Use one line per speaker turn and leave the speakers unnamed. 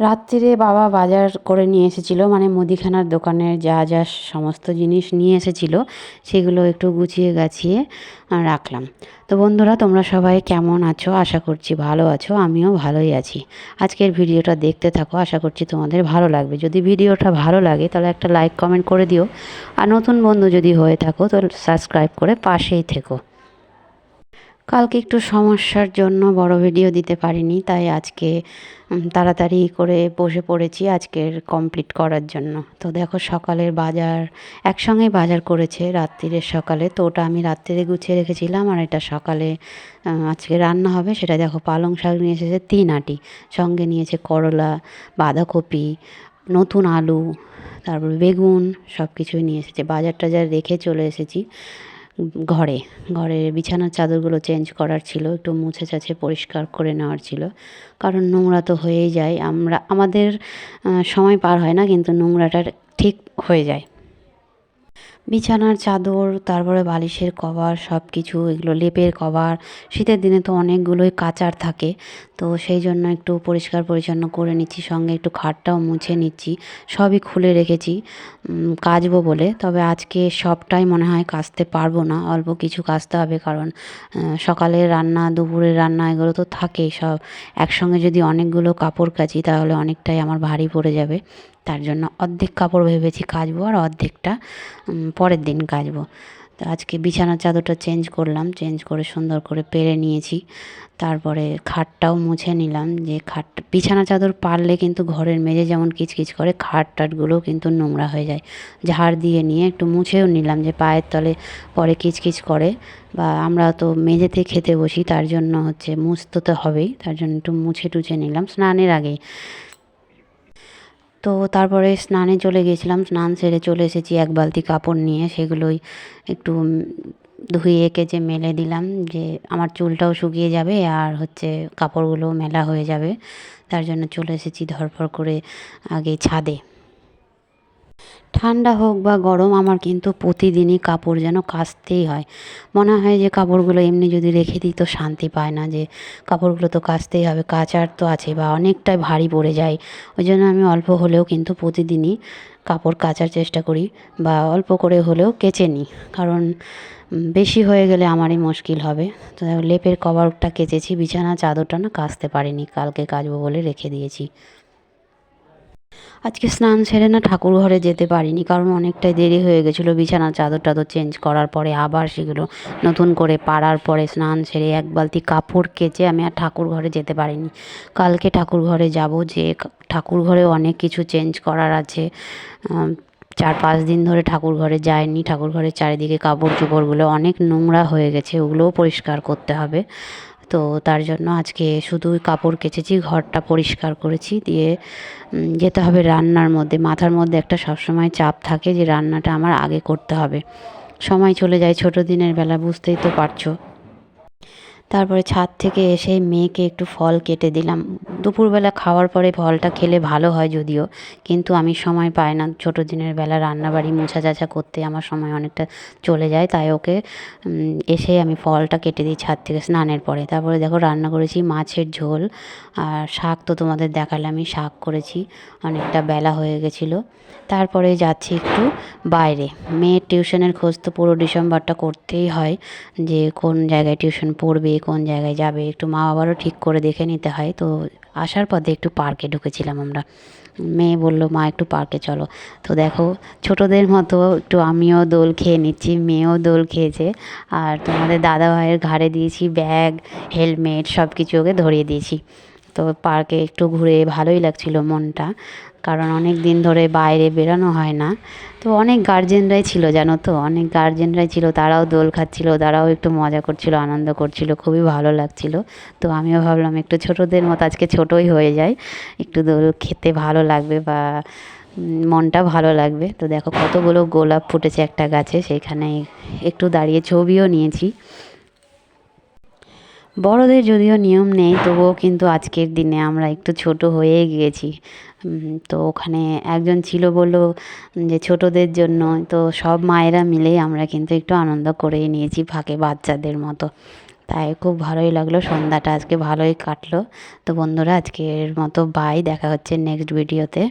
রাত্রিরে বাবা বাজার করে নিয়ে এসেছিল মানে মুদিখানার দোকানের যা যা সমস্ত জিনিস নিয়ে এসেছিল, সেগুলো একটু গুছিয়ে গাছিয়ে রাখলাম। তো বন্ধুরা, তোমরা সবাই কেমন আছো? আশা করছি ভালো আছো, আমিও ভালোই আছি। আজকের ভিডিওটা দেখতে থাকো, আশা করছি তোমাদের ভালো লাগবে। যদি ভিডিওটা ভালো লাগে, তাহলে একটা লাইক, কমেন্ট করে দিও। আর নতুন বন্ধু যদি হয়ে থাকো, তো সাবস্ক্রাইব করে পাশেই থেকো। কালকে একটু সমস্যার জন্য বড় ভিডিও দিতে পারিনি, তাই আজকে তাড়াতাড়ি করে বসে পড়েছি আজকের কমপ্লিট করার জন্য। তো দেখো সকালের বাজার একসঙ্গেই বাজার করেছে রাত্রিরের সকালে। তো ওটা আমি রাত্রিরে গুছিয়ে রেখেছিলাম আর এটা সকালে আজকে রান্না হবে। সেটা দেখো পালং শাক নিয়ে এসেছে তিন আটি। সঙ্গে নিয়েছে করলা, বাঁধাকপি, নতুন আলু, তারপর বেগুন সব কিছুই নিয়ে এসেছে। বাজার টাজার রেখে চলে এসেছি। ঘরে ঘরে বিছানার চাদরগুলো চেঞ্জ করার ছিল, একটু মুছে চাছে পরিষ্কার করে নেওয়ার ছিল। কারণ নোংরা তো হয়েই যায়, আমরা, আমাদের সময় পার হয় না, কিন্তু নোংরাটা ঠিক হয়ে যায়। বিছানার চাদর, তারপরে বালিশের কভার সব কিছু এগুলো লেপের কভার। শীতের দিনে তো অনেকগুলোই কাচার থাকে, তো সেই জন্য একটু পরিষ্কার পরিচ্ছন্ন করে নিচ্ছি, সঙ্গে একটু খাটটাও মুছে নিচ্ছি, সবই খুলে রেখেছি কাচবো বলে। তবে আজকে সবটাই মনে হয় কাচতে পারব না, অল্প কিছু কাচতে হবে কারণ সকালের রান্না, দুপুরের রান্না, এগুলো তো থাকেই সব। একসঙ্গে যদি অনেকগুলো কাপড় কাচি, তাহলে অনেকটাই আমার ভারী পড়ে যাবে। তার জন্য অর্ধেক কাপড় ভেবেছি কাচবো আর অর্ধেকটা পরের দিন কাচবো। তো আজকে বিছানার চাদরটা চেঞ্জ করলাম, চেঞ্জ করে সুন্দর করে পেরে নিয়েছি। তারপরে খাটটাও মুছে নিলাম, যে খাট, বিছানা চাদর পারলে কিন্তু ঘরের মেঝে যেমন কিচকিচ করে, খাট টাটগুলোও কিন্তু নোংরা হয়ে যায়। ঝাড় দিয়ে নিয়ে একটু মুছেও নিলাম, যে পায়ের তলে পরে কিচকিচ করে। বা আমরা তো মেঝেতে খেতে বসি, তার জন্য হচ্ছে মুছতে তো হবেই, তার জন্য একটু মুছে টুছে নিলাম, স্নানের আগেই। তো তারপরে স্নানে চলে গেছিলাম, স্নান সেরে চলে এসেছি এক বালতি কাপড় নিয়ে, সেগুলোই একটু ধুয়ে কেচে মেলে দিলাম যে আমার চুলটাও শুকিয়ে যাবে আর হচ্ছে কাপড়গুলো মেলা হয়ে যাবে। তার জন্য চলে এসেছি ধরফর করে আগে ছাদে। ঠান্ডা হোক বা গরম, আমার কিন্তু প্রতিদিনই কাপড় যেন কাচতেই হয়। মনে হয় যে কাপড়গুলো এমনি যদি রেখে দিই তো শান্তি পায় না, যে কাপড়গুলো তো কাচতেই হবে, কাচার তো আছে বা অনেকটাই ভারী পড়ে যায়। ওই জন্য আমি অল্প হলেও কিন্তু প্রতিদিনই কাপড় কাচার চেষ্টা করি বা অল্প করে হলেও কেচে নিই। কারণ বেশি হয়ে গেলে আমারই মুশকিল হবে। তো লেপের কভারটা কেচেছি, বিছানা, চাদরটা না কাচতে পারিনি, কালকে কাচবো বলে রেখে দিয়েছি। আজকে স্নান সেরে না ঠাকুর ঘরে যেতে পারিনি, কারণ অনেকটাই দেরি হয়ে গেছিল। বিছানা চাদর টাদর চেঞ্জ করার পরে আবার সেগুলো নতুন করে পাড়ার পরে স্নান সেরে এক বালতি কাপড় কেচে আমি আর ঠাকুর ঘরে যেতে পারিনি। কালকে ঠাকুর ঘরে যাব যে ঠাকুর ঘরে অনেক কিছু চেঞ্জ করার আছে। চার পাঁচ দিন ধরে ঠাকুর ঘরে যায়নি ঠাকুর ঘরের চারিদিকে কাপড় চোপড়গুলো অনেক নোংরা হয়ে গেছে, ওগুলোও পরিষ্কার করতে হবে। তো তার জন্য আজকে শুধু কাপড় কেচেছি, ঘরটা পরিষ্কার করেছি। দিয়ে যেতে হবে রান্নার মধ্যে। মাথার মধ্যে একটা সবসময় চাপ থাকে যে রান্নাটা আমার আগে করতে হবে। সময় চলে যায় ছোটো দিনের বেলা, বুঝতেই তো পারছ। তারপরে ছাদ থেকে এসে মেয়েকে একটু ফল কেটে দিলাম। দুপুরবেলা খাওয়ার পরে ফলটা খেলে ভালো হয় যদিও, কিন্তু আমি সময় পাই না। ছোটো দিনের বেলা রান্নাবাড়ি মোছা চাছা করতে আমার সময় অনেকটা চলে যায়, তাই ওকে এসে আমি ফলটা কেটে দিই ছাদ থেকে স্নানের পরে। তারপরে দেখো রান্না করেছি মাছের ঝোল, আর শাক তো তোমাদের দেখালামই, শাক করেছি, অনেকটা বেলা হয়ে গেছিল। তারপরে যাচ্ছি একটু বাইরে। মেয়ের টিউশনের খোঁজ তো পুরো ডিসেম্বরটা করতেই হয় যে কোন জায়গায় টিউশন পড়বে কোন জায়গায় যাবে, একটু মা বাবারও ঠিক করে দেখে নিতে হয়। তো আসার পথে একটু পার্কে ঢুকেছিলাম আমরা। মেয়ে বলল, মা, একটু পার্কে চলো। তো দেখো, ছোটোদের মতো একটু আমিও দোল খেয়ে নিচ্ছি, মেয়েও দোল খেয়েছে। আর তোমাদের দাদা ভাইয়ের ঘাড়ে দিয়েছি ব্যাগ, হেলমেট সব কিছু ওকে ধরিয়ে দিয়েছি। তো পার্কে একটু ঘুরে ভালোই লাগছিল মনটা, কারণ অনেক দিন ধরে বাইরে বেরোনো হয় না। তো অনেক গার্জেনরাই ছিল, জানো তো? অনেক গার্জেনরাই ছিল, তারাও দোল খাচ্ছিল, তারাও একটু মজা করছিল, আনন্দ করছিল, খুবই ভালো লাগছিল। তো আমিও ভাবলাম একটু ছোটোদের মতো আজকে ছোটোই হয়ে যায় একটু দোল খেতে ভালো লাগবে বা মনটা ভালো লাগবে। তো দেখো কতগুলো গোলাপ ফুটেছে একটা গাছে সেখানে একটু দাঁড়িয়ে ছবিও নিয়েছি। বড়দের যদিও নিয়ম নেই, তবুও কিন্তু আজকের দিনে আমরা একটু ছোট হয়ে গিয়েছি। তো ওখানে একজন ছিল বলল যে ছোটোদের জন্য, তো সব মায়েরা মিলেই আমরা কিন্তু একটু আনন্দ করেই নিয়েছি ফাঁকে বাচ্চাদের মতো। তাই খুব ভালোই লাগল, সন্ধ্যাটা আজকে ভালোই কাটলো। তো বন্ধুরা, আজকের মতো বাই দেখা হচ্ছে নেক্সট ভিডিওতে